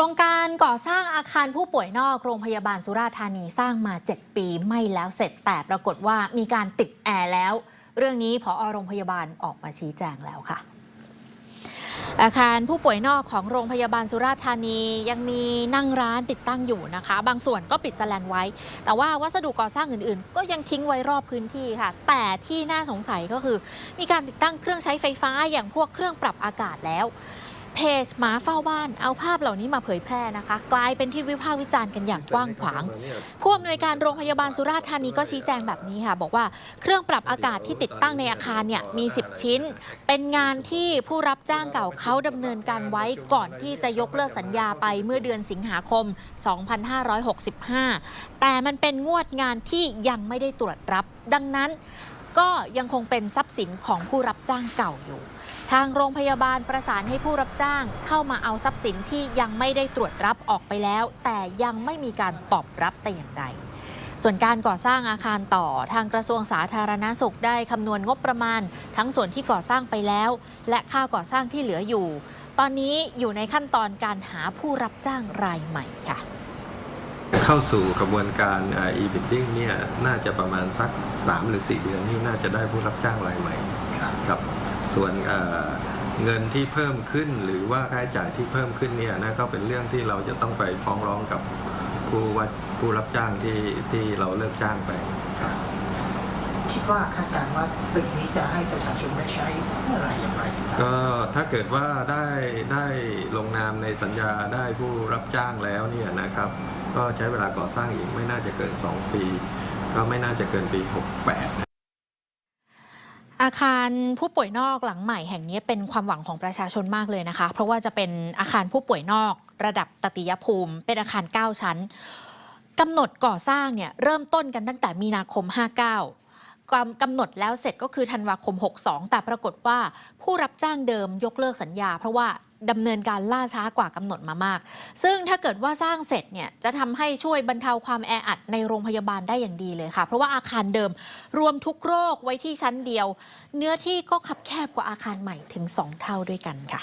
ครงการก่อสร้างอาคารผู้ป่วยนอกโรงพยาบาลสุราษฎร์ธานีสร้างมา 7 ปีไม่แล้วเสร็จ แต่ปรากฏว่ามีการติดแอร์แล้ว เรื่องนี้พอโรงพยาบาลออกมาชี้แจงแล้วค่ะ อาคารผู้ป่วยนอกของโรงพยาบาลสุราษฎร์ธานียังมีนั่งร้านติดตั้งอยู่นะคะ บางส่วนก็ปิดสแลนไว้ แต่ว่าวัสดุก่อสร้างอื่นๆ ก็ยังทิ้งไว้รอบพื้นที่ค่ะ แต่ที่น่าสงสัยก็คือ มีการติดตั้งเครื่องใช้ไฟฟ้าอย่างพวกเครื่องปรับอากาศแล้ว เพจหมาเฝ้าบ้านเอาภาพเหล่านี้มาเผยแพร่นะคะ กลายเป็นที่วิพากษ์วิจารณ์กันอย่างกว้างขวางผู้อำนวยการโรงพยาบาลสุราษฎร์ธานีก็ชี้แจงแบบนี้ค่ะ บอกว่าเครื่องปรับอากาศที่ติดตั้งในอาคารเนี่ยมี 10 ชิ้น เป็นงานที่ผู้รับจ้างเก่าเขาดำเนินการไว้ก่อนที่จะยกเลิกสัญญาไปเมื่อเดือนสิงหาคม 2565 แต่มันเป็นงวดงานที่ยังไม่ได้ตรวจรับ ดังนั้น ก็ยังคงเป็นทรัพย์สินของผู้รับจ้างเก่าอยู่ ทางโรงพยาบาลประสานให้ผู้รับจ้างเข้ามาเอาทรัพย์สินที่ยังไม่ได้ตรวจรับออกไปแล้ว แต่ยังไม่มีการตอบรับแต่อย่างใดส่วนการก่อสร้างอาคารต่อทางกระทรวงสาธารณาสุขได้คำนวณงบประมาณ ทั้งส่วนที่ก่อสร้างไปแล้ว และค่าก่อสร้างที่เหลืออยู่ ตอนนี้อยู่ในขั้นตอนการหาผู้รับจ้างรายใหม่ค่ะ เข้าสู่กระบวนการเอ่อ e-bidding เนี่ยน่าจะประมาณสัก 3 หรือ 4 เดือนนี่น่าจะได้ผู้รับจ้างรายใหม่ครับครับส่วนเอ่อเงินที่เพิ่มขึ้นหรือว่าค่าใช้จ่ายที่เพิ่มขึ้นเนี่ยนะก็เป็นเรื่องที่เราจะต้องไปฟ้องร้องกับผู้ว่าผู้รับจ้างที่ที่เราเลิกจ้างไป ครับคิดว่าคาดการณ์ว่าตึกนี้จะให้ประชาชนได้ใช้สักเมื่อไหร่อย่างไรครับก็ถ้าเกิดว่าได้ได้ลงนามในสัญญาได้ผู้รับจ้างแล้วเนี่ยนะครับ ก็ใช้เวลาก่อสร้างอีกไม่น่าจะเกิน 2 ปี ก็ไม่น่าจะเกินปี 68อาคารผู้ป่วยนอกหลังใหม่แห่งนี้เป็นความหวังของประชาชนมากเลยนะคะ เพราะว่าจะเป็นอาคารผู้ป่วยนอกระดับตติยภูมิ เป็นอาคาร 9 ชั้นกำหนดก่อสร้างเนี่ยเริ่มต้นกันตั้งแต่มีนาคม 59ความ กำหนดแล้วเสร็จก็คือธันวาคม 62 แต่ปรากฏว่าผู้รับจ้างเดิมยกเลิกสัญญา เพราะว่าดำเนินการล่าช้ากว่ากำหนดมามาก ซึ่งถ้าเกิดว่าสร้างเสร็จเนี่ยจะทำให้ช่วยบรรเทาความแออัดในโรงพยาบาลได้อย่างดีเลยค่ะ เพราะว่าอาคารเดิมรวมทุกโรคไว้ที่ชั้นเดียว เนื้อที่ก็คับแคบกว่าอาคารใหม่ถึง 2 เท่าด้วยกันค่ะ